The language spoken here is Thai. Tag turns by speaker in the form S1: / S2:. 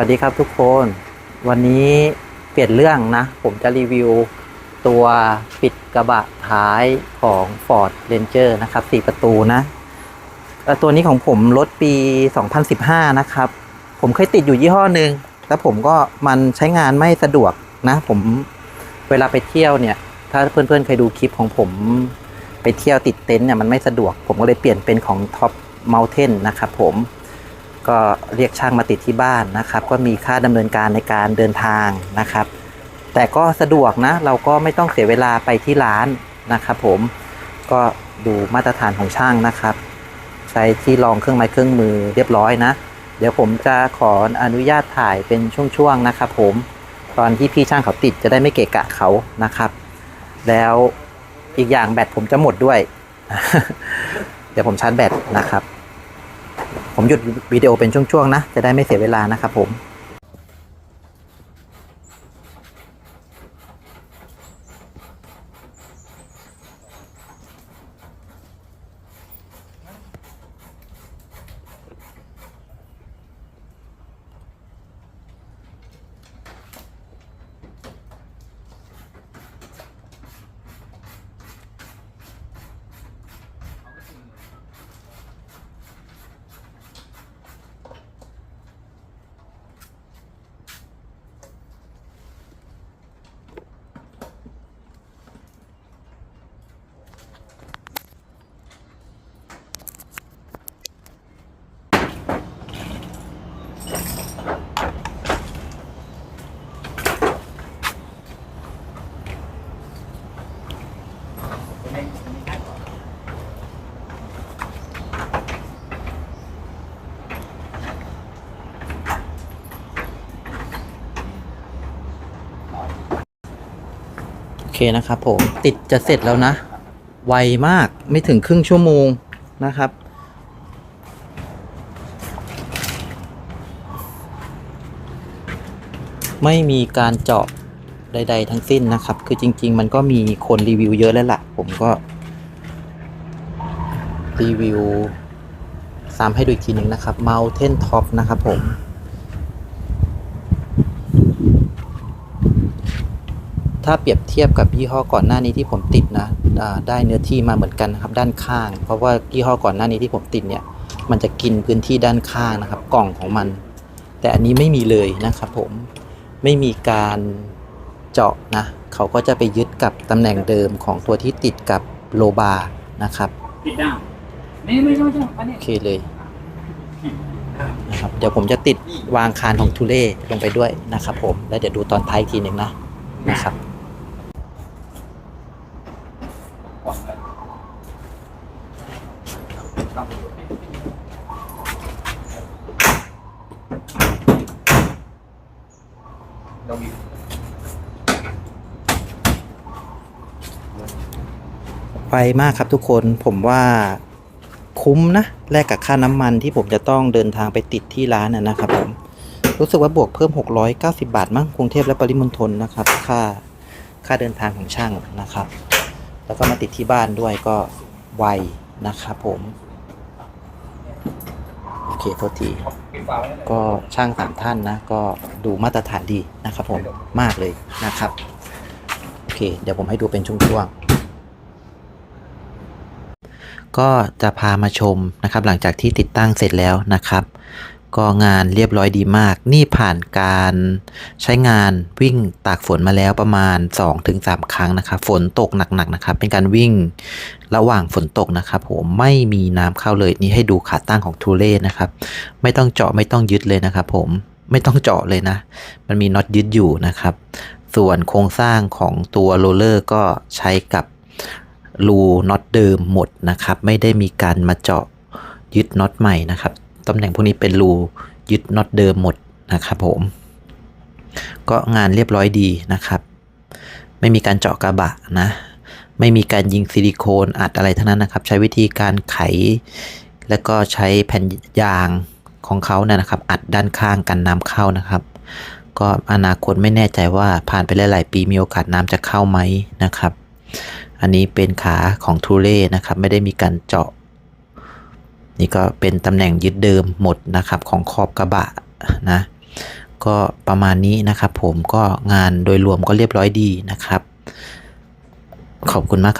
S1: วัสดีครับทุกคน วันนี้เปลี่ยนเรื่องนะ ผมจะรีวิวตัวปิดกระบะท้ายของ Ford Ranger นะครับ 4 ประตูนะตัวนี้ของผมรถปี 2015 นะครับ ผมเคยติดอยู่ยี่ห้อหนึ่งแล้วผมก็มันใช้งานไม่สะดวกนะ ผมเวลาไปเที่ยวเนี่ย ถ้าเพื่อนๆเคยดูคลิปของผมไปเที่ยวติดเต็นท์เนี่ยมันไม่สะดวก ผมก็เลยเปลี่ยนเป็นของ Top Mountain นะครับผม ก็เรียกช่างมาติดที่บ้านนะครับ ก็มีค่าดำเนินการในการเดินทางนะครับ แต่ก็สะดวกนะ เราก็ไม่ต้องเสียเวลาไปที่ร้านนะครับผมก็ดูมาตรฐานของช่างนะครับ ใช้ที่รองเครื่องไม้เครื่องมือเรียบร้อยนะ เดี๋ยวผมจะขออนุญาตถ่ายเป็นช่วงๆนะครับ ผมตอนที่พี่ช่างเขาติดจะได้ไม่เกะกะเขานะครับ แล้วอีกอย่างแบตผมจะหมดด้วย เดี๋ยวผมชาร์จแบตนะครับ ผมหยุดวิดีโอเป็นช่วงๆนะ จะได้ไม่เสียเวลานะครับผม คนะครับผมติดจะเสร็จแล้วนะ ไวมากไม่ถึงครึ่งชั่วโมงนะครับ ไม่มีการเจาะใด ๆ ทั้งสิ้นนะครับ คือจริง ๆ มันก็มีคนรีวิวเยอะแล้วล่ะ ผมก็ รีวิวซ้ำให้ดูอีกทีหนึ่งนะครับ Mountain Top นะครับผม ถ้าเปรียบเทียบกับยี่ห้อก่อนหน้านี้ที่ผมติดนะได้เนื้อที่มาเหมือนกันนะครับ ด้านข้าง เพราะว่ายี่ห้อก่อนหน้านี้ที่ผมติดเนี่ย มันจะกินพื้นที่ด้านข้างนะครับ กล่องของมัน แต่อันนี้ไม่มีเลยนะครับผม ไม่มีการเจาะนะ เขาก็จะไปยึดกับตำแหน่งเดิมของตัวที่ติดกับโลบาร์นะครับ
S2: ปิดด้ามนี่ไม่ไม่ไม่อันนี้
S1: โอเคเลยนะครับเดี๋ยวผมจะติดวางคานของทูเล่ลงไปด้วยนะครับผม แล้วเดี๋ยวดูตอนท้ายอีกทีหนึ่งนะนะครับ ไวมากครับทุกคนผมว่าคุ้มนะแลกกับค่าน้ำมันที่ผมจะต้องเดินทางไปติดที่ร้านนะครับผมรู้สึกว่าบวกเพิ่ม 690 บาทมั้งกรุงเทพและปริมณฑลนะครับ ค่าค่าเดินทางของช่างนะครับ แล้วก็มาติดที่บ้านด้วยก็ไวนะครับผมโอเคโทษทีก็ช่างสามท่านนะ ก็ดูมาตรฐานดีนะครับผมมากเลยนะครับ เค เดี๋ยวผมให้ดูเป็นช่วงๆ ก็จะพามาชมนะครับ หลังจากที่ติดตั้งเสร็จแล้วนะครับ ก็งานเรียบร้อยดีมาก นี่ผ่านการใช้งานวิ่งตากฝนมาแล้วประมาณ 2-3 ครั้งนะครับ ฝนตกหนักๆนะครับ เป็นการวิ่งระหว่างฝนตกนะครับผมไม่มีน้ำเข้าเลยนี่ให้ดูขาตั้งของทูเล่นะครับ ไม่ต้องเจาะไม่ต้องยึดเลยนะครับผมไม่ต้องเจาะเลยนะ มันมีน็อตยึดอยู่นะครับ ส่วนโครงสร้างของตัวโรลเลอร์ก็ใช้กับรูน็อตเดิมหมดนะครับ ไม่ได้มีการมาเจาะยึดน็อตใหม่นะครับตำแหน่งพวกนี้เป็นรูยึดน็อตเดิมหมดนะครับผม ก็งานเรียบร้อยดีนะครับ ไม่มีการเจาะกระบะนะ ไม่มีการยิงซิลิโคนอัดอะไรทั้งนั้นนะครับ ใช้วิธีการไข แล้วก็ใช้แผ่นยางของเขาเนี่ยนะครับ อัดด้านข้างกันน้ำเข้านะครับ ก็อนาคตไม่แน่ใจว่าผ่านไปหลายๆปีมีโอกาสน้ำจะเข้าไหมนะครับ อันนี้เป็นขาของทูเล่นะครับ ไม่ได้มีการเจาะ นี่ก็เป็นตำแหน่งยึดเดิมหมดนะครับของขอบกระบะนะ ก็ประมาณนี้นะครับ ผมก็งานโดยรวมก็เรียบร้อยดีนะครับ ขอบคุณมากครับ